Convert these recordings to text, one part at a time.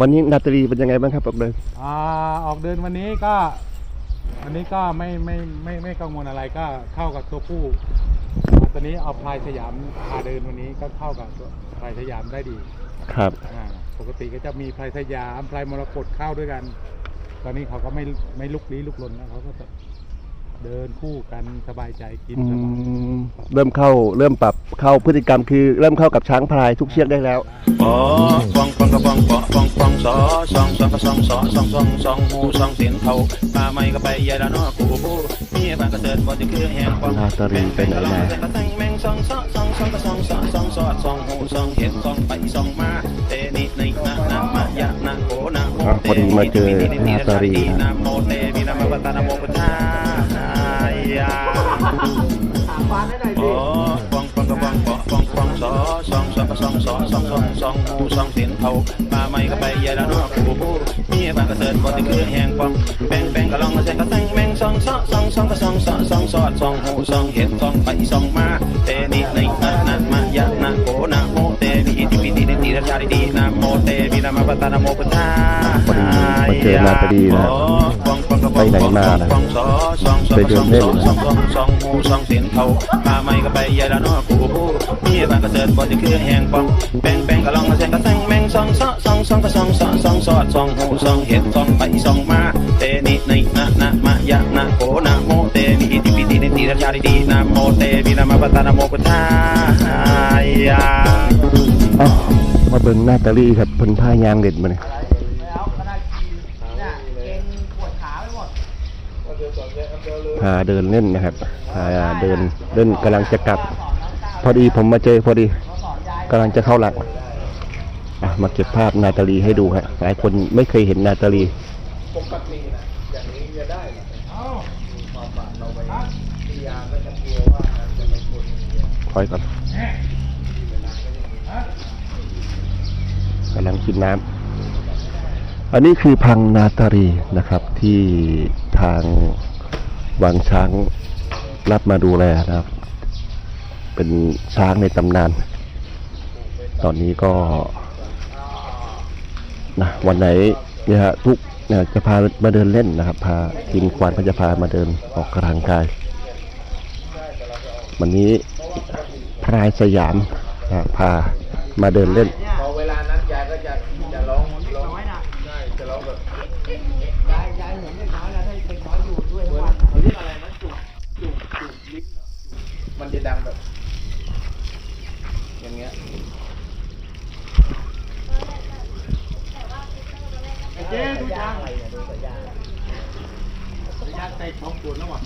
วันนี้นาตรีเป็นยังไงบ้างครับออกเดินอ่าออกเดินวันนี้ก็ วันนี้ก็ไม่ไม่ไม่ไม่กังวลอะไรก็เข้ากับตัวผู้อ่าตอนนี้เอาพลายสยามพาเดินวันนี้ก็เข้ากับตัวพลายสยามได้ดีครับอ่าปกติก็จะมีพลายสยามพลายมรกตเข้าด้วยกัน ตอนนี้เขาก็ไม่ไม่ลุกลี้ลุกลนแล้วเขาก็จะ เดินคู่กันสบายใจกินอืสบาย มเริ่มเข้าเริ่มปรับเข้าพฤติกรรมคือเริ่มเข้ากับช้างพลายทุกเชือกได้แล้ว ปอปองปองกระปองปอปองปองสอสองสองกระสองสอสองสองสองหูสองเสียงเขามาไม่ก็ไปยายละเนาะกูกูมีบางกระเติดบ่จะคือแหงปองนาตาลีไปไหนมา แมงสองสอสองสองกระสองสอสองสอสองหูสองเห็นสองไปสองมาเตนี่ในนะนะมายะนะโกนะโมอะพอดีมาเจอนาตาลีนะโมเตมีนะมาปะตานะโมพุทธา ยาปอยดิ ปองปองกระปองปอปองปองสอสองสองสองสองสองสองสองหูสองเสียงเขามาไม่ก็ไปยายละนาะกูกูมีบางกระเติดบ่จะคือแหงปองแป้งแป้งกระลองกระแซงกระแซงแมงสองสอสองสองกระสองสอสองสอดสองหูสองเห็นสองไปสองมาเตนี่ในนะนะมายะนะโกนะโมเตมีอิติปิติเนติระชาดิดีนะโมเตมีนะมาปตานะโมพุทธาพอดีมาเจอนาตาลีนะ ไปไหนมานะไปเดินเล่นนะสองสองหูสองเสียงเขามาไม่ก็ไปยายละเนาะกูกูมีบางกระเติดบ่จะคือแหงปองแป้งแป้งกระลองกระแซงกระแซงแมงสองสอสองสองกระสองสอสองสอดสองหูสองเห็นสองไปสองมาเตนีในนะนะมายะนะโกนะโมเตมีอิติปิติเนติระชาดิดีนะโมเตมีนะมาปตานะโมพุทธายาอ้ามาเบิ่งนาตาลีครับพิ่นผ้ายางเด็ดมาเนี่ย แล้วขนาดขี่เนี่ยเก่งปวดขาไปหมด พาเดินเล่นนะครับพาเดินเล่นกำลังจะกลับ พอดีผมมาเจอพอดีกำลังจะเข้าหลักมาเก็บภาพนาตาลีให้ดูฮะหลายคนไม่เคยเห็นนาตาลีคอยก่อนกำลังกินน้ำอันนี้คือพังนาตาลีนะครับที่ ทางวังช้างรับมาดูแลนะครับ เป็นช้างในตำนาน ตอนนี้ก็นะวันไหนเนี่ยฮะทุกเนี่ยจะพามาเดินเล่นนะครับพาทีมควานก็จะพามาเดินออกกำลังกาย วันนี้พรายสยามนะพามาเดินเล่นพอเวลานั้นยายก็จะจะร้องร้องใช่จะร้องแบบยายยายเหมือนเด็กน้อยนะ รียกอะไรนะจุกจุกจุกลิ้นมันจะดังแบบ อย่างเงี้ยเจ๊ดูยางอะไรเนี่ยดูแต่ยางสายยางใส่ท้องตัวแล้วว่ะ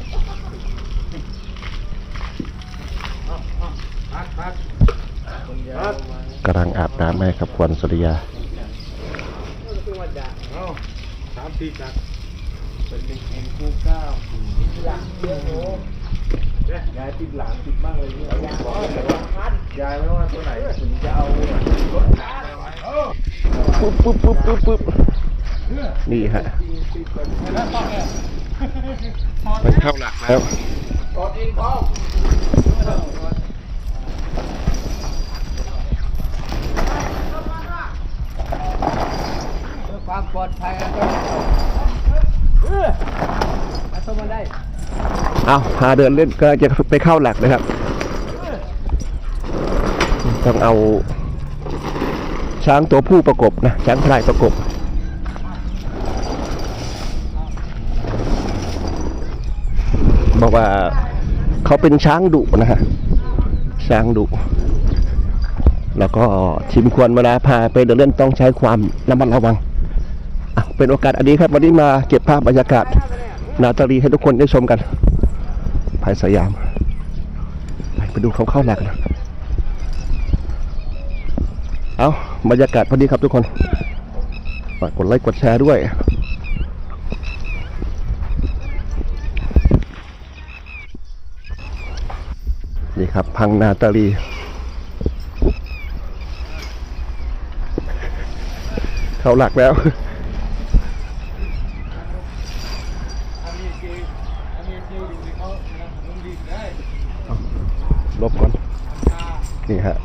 กำลังอาบน้ำให้ครับควรสุริยาเอาสามสี่จักร เป็นเป็นเอ็นคู่ก้าหลังเยอะโอ้ยายติดหลังติดมากเลยเนี่ยยายบอกเลยว่ายายไม่ว่าตัวไหนถึงจะเอารถหลังไปไว้ปุ๊บปุ๊บปุ๊บปุ๊บปุ๊บนี่ฮะไปเข้าหลักแล้วกดเองพ่อเพื่อความปลอดภัยกัน เออมาสมันได้เอาพาเดินเล่นก็จะไปเข้าหลักนะครับ ต้องเอา ช้างตัวผู้ประกบนะ ช้างพลายประกบบอกว่าเขาเป็นช้างดุนะฮะ ช้างดุ แล้วก็ทีมควรเวลาพาไปเดินเล่นต้องใช้ความระมัดระวัง อะเป็นโอกาสอันนี้ครับ วันนี้มาเก็บภาพบรรยากาศ นาตาลีให้ทุกคนได้ชมกันภายสยามไปไปดูเขาเข้าแหลกนะเอาบรรยากาศพอดีครับทุกคนฝากกดไลค์กดแชร์ด้วยนี่ครับ พังนาตาลีเข้าหลักแล้ว อันนี้เกย์อันนี้เกย์อยู่ในเขานะผมดีได้ ลบก่อน นี่ฮะ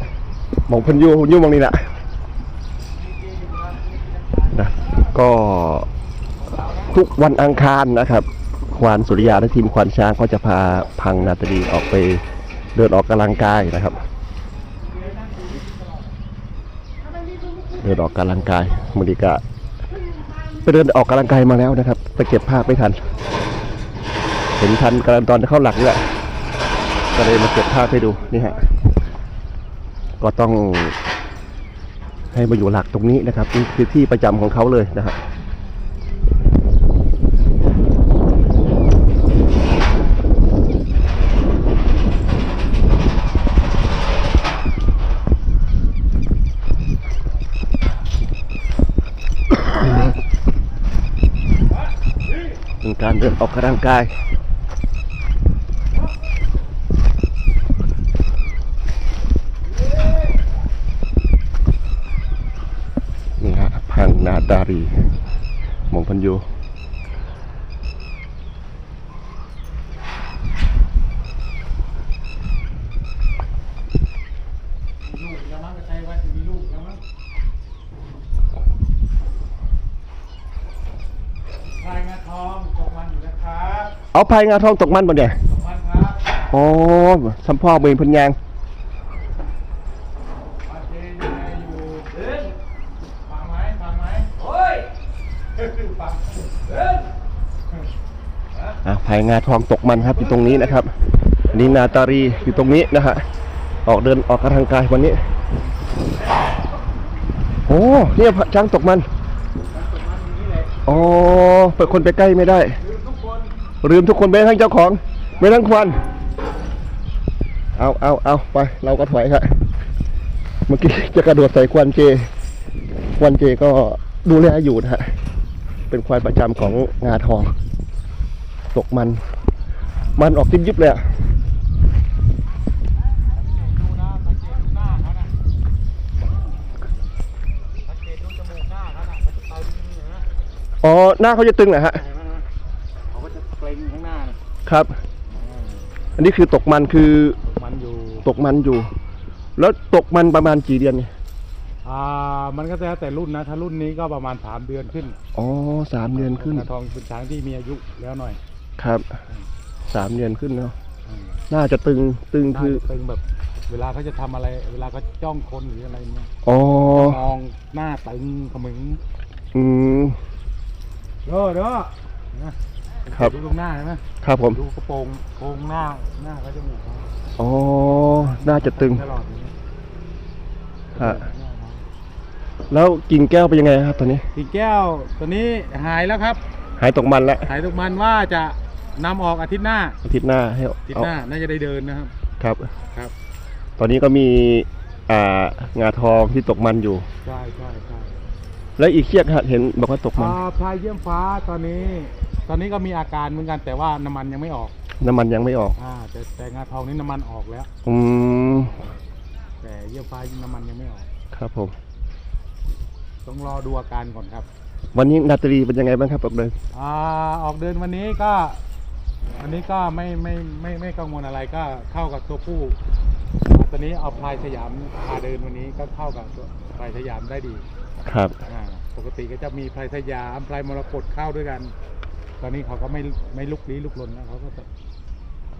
มองพันยูยูมองนี่แหละนะก็ทุกวันอังคารนะครับ ควานสุริยาและทีมควานช้างก็จะพาพังนาตรีออกไปเดินออกกำลังกายนะครับ เดินออกกำลังกายมือดีกะไปเดินออกกำลังกายมาแล้วนะครับ ไปเก็บภาพไม่ทัน เห็นทันกำลังตอนเข้าหลักนี่แหละก็เลยมาเก็บภาพให้ดูนี่ฮะก็ต้องให้มาอยู่หลักตรงนี้นะครับนี่คือที่ประจำของเขาเลยนะครับเป็นการเดินออกกำลังกาย นี่ฮะพัง นาดารีหมงพันยูลูกแล้วมั้งก็ใช้ไว้ถึงมีลูกแล้วมั้งพายงาทองตกมันอยู่นะครับเอาพายงาทองตกมันบ่เนี่ยตกมันครับอ๋อสัมพ่อเบนพันยาง อะพายงาทองตกมันครับอยู่ตรงนี้นะครับนนี่นาตารีอยู่ตรงนี้นะฮะออกเดินออกกำลังกายวันนี้ โอ้เนี่ยช้างตกมันอ๋อเปิดคนไปใกล้ไม่ได้ลืมทุกคนไปทั้งเจ้าของไม่ทั้งควันเอาเอาเอาไป เราก็ถอยครับเมื่อกี้จะกระโดดใส่ควันเจ ควันเจก็ดูแลอยู่นะฮะเป็นควายประจำของงาทอง ตกมัน มันออกทิบยิบเลยอะดูนะสังเกตดูหน้าเขานะสังเกตดูจมูกหน้าเขานะเขาจะตึงเห็นไหมอ๋อ หน้าเขาจะตึงเหรอฮะเห็นไหมนะเขาก็จะเกร็งข้างหน้านะครับ อันนี้คือตกมันคือมันอยู่ ตกมันอยู่ แล้วตกมันประมาณกี่เดือนเนี่ยอ่า มันก็แล้วแต่รุ่นนะ ถ้ารุ่นนี้ก็ประมาณสามเดือนขึ้น อ๋อสามเดือนขึ้นกระทองเป็นช้างที่มีอายุแล้วหน่อย ครับ สามเดือนขึ้นเนาะอืมน่าจะตึงตึงคือน่าจะเป็นแบบ เวลาเขาจะทำอะไร เวลาเขาจ้องคนหรืออะไรเงี้ยอ๋อมองหน้าตึงขมึงอืมเด้อเด้อนะครับดูตรงหน้าเห็นไหมครับผมดูกระโปรงโครงหน้าหน้าเขาจมูกเขาอ๋อน่าจะตึงตลอดอย่างเงี้ยฮะแล้วกิ่งแก้วเป็นยังไงครับตอนนี้สีแก้วตัวนี้หายแล้วครับ หายตกมันแล้วหายทุกมันว่าจะ นำออกอาทิตย์หน้าอาทิตย์หน้าให้อาทิตย์เอาหน้าน่าจะได้เดินนะครับ ครับ ครับ ตอนนี้ก็มีอ่างาทองที่ตกมันอยู่ ใช่ใช่ใช่แล้วอีกเชือกฮะเห็นบอกว่าตกมันอ่าพลายเยี่ยมฟ้าตอนนี้ ตอนนี้ก็มีอาการเหมือนกันแต่ว่าน้ำมันยังไม่ออก น้ำมันยังไม่ออกอ่าแต่แต่งาทองนี่น้ำมันออกแล้ว อืม แต่เยี่ยมฟ้าน้ำมันยังไม่ออก ครับผม ต้องรอดูอาการก่อนครับ วันนี้นาตรีเป็นยังไงบ้างครับออกเดิน อ่า ออกเดินวันนี้ก็ วันนี้ก็ไม่ไม่ไม่ไม่กังวลอะไรก็เข้ากับตัวผู้อ่าตอนนี้เอาพลายสยามพาเดินวันนี้ก็เข้ากับตัวพลายสยามได้ดีครับอ่าปกติก็จะมีพลายสยามพลายมรกตเข้าด้วยกัน ตอนนี้เขาก็ไม่ไม่ลุกลี้ลุกลนแล้วเขาก็แบบ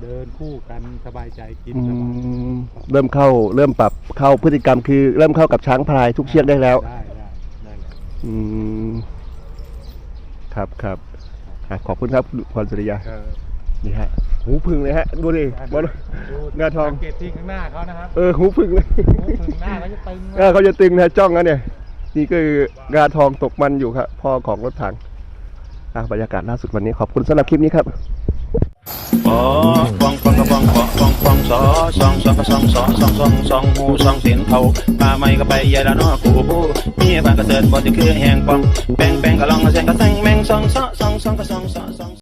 เดินคู่กันสบายใจกินอืสบายมเริ่มเข้าเริ่มปรับเข้าพฤติกรรมคือ เริ่มเข้ากับช้างพลายทุกเชือกได้แล้วได้ได้ได้เลยอืมครับครับอะขอบคุณครับคุณพรสุริยาเออ นี่ฮะหูพึ่งเลยฮะดูดิบอลดูงาทองสังเกตที่ข้างหน้าเขานะครับเออหูพึ่งเลยโอ้ถึงหน้าเขาจะตึงเออเขาจะตึงนะจ้องนะเนี่ย นี่คืองาทองตกมันอยู่ครับพ่อของรถถังอะบรรยากาศล่าสุดวันนี้ขอบคุณสำหรับคลิปนี้ครับปอปองปองกระปองปอปองปองสอสองสองกระสองสอสองสองสองหมูสองสินเผาปลาไม่ก็ไปใหญ่ละเนาะกูบูมีบ้านกระเสริฐบ่ที่คือแหงปองแป้งแป้งกะลองกระแซงกระแซงแมงสองสอสองสองกระสองสอสอง